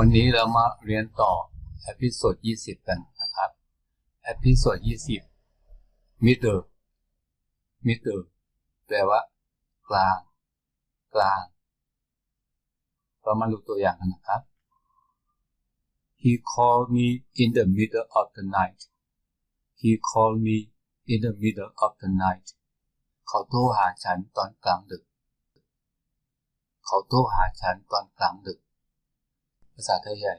วันนี้เรามาเรียนต่อเอพิโซด20กันนะครับเอพิโซด20 middle middle แปลว่า กลาง กลางเรามาดูตัวอย่างกันนะครับ He called me in the middle of the night He called me in the middle of the night เขาโทรหาฉันตอนกลางดึก เขาโทรหาฉันตอนกลางดึก ภาษาไทยใหญ่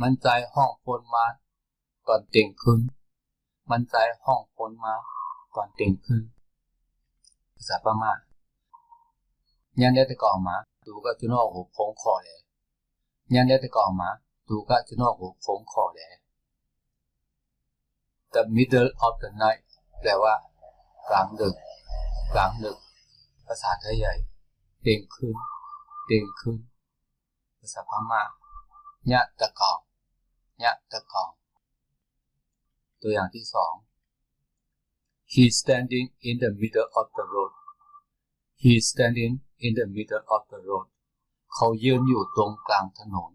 มันใจห้องพนมาตอนเต่งขึ้น มันใจห้องพนมาตอนเต่งขึ้น ภาษาพม่ายันได้แต่ก่อมาดูก็จุนอกหูโค้งคอเลยยันได้แต่ก่อมาดูก็จุนอกหูโค้งคอเลย The middle of the night แปลว่ากลางดึกกลางดึก ภาษาไทยใหญ่เต่งขึ้นเต่งขึ้น ภาษาพม่ายะตะกองยะตะกอง ตัวอย่างที่สอง He's standing in the middle of the road He's standing in the middle of the road เขายืนอยู่ตรงกลางถนน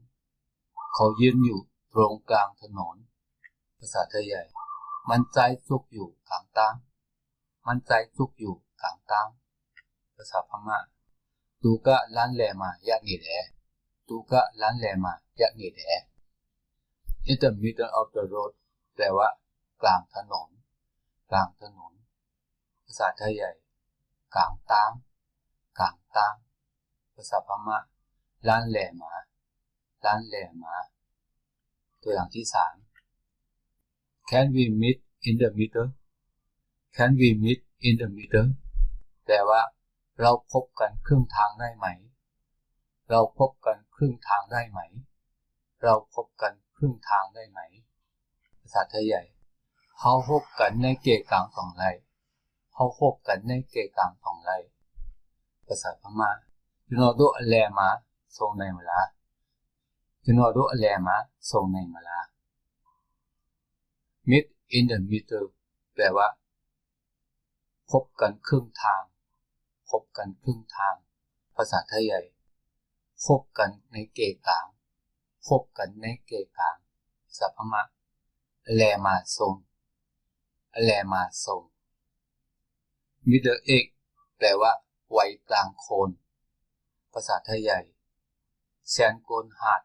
เขายืนอยู่ตรงกลางถนน ภาษาไทยใหญ่ มันใจซุกอยู่กลางตั้งมันใจซุกอยู่กลางตั้งภาษาพม่าตูกะล้านแหลมายะนี่แหละ ตูกะล้านแหลมายะนี่แหละ in the middle of the road แปลว่า กลางถนน กลางถนน ภาษาไทยใหญ่ กลางตั้งกลางตั้งภาษาพม่าล้านแหลมาล้านแหลมา ตัวอย่างที่สาม Can we meet in the middle Can we meet in the middle แปลว่า เราพบกันครึ่งทางได้ไหม เราพบกันครึ่งทางได้ไหม เราพบกันครึ่งทางได้ไหม ภาษาไทยใหญ่เขาพบกันในเกกลางสองไรเขาพบกันในเกกลางสองไรภาษาพม่าจุนอโดอแลมาทรงในเวลาจุนอโดอแลมาทรงในเวลา mid in the middle แปลว่าพบกันครึ่งทาง พบกันครึ่งทาง ภาษาไทยใหญ่ พบกันในเกกางพบกันในเกกางภาษาพม่าแลมาทรง แลมาทรง middle age แปลว่าไวัยกลางโคน ภาษาไทยใหญ่แซนโกนหาด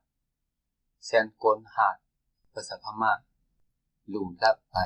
แซนโกนหาดภาษาพม่าหลูลับไป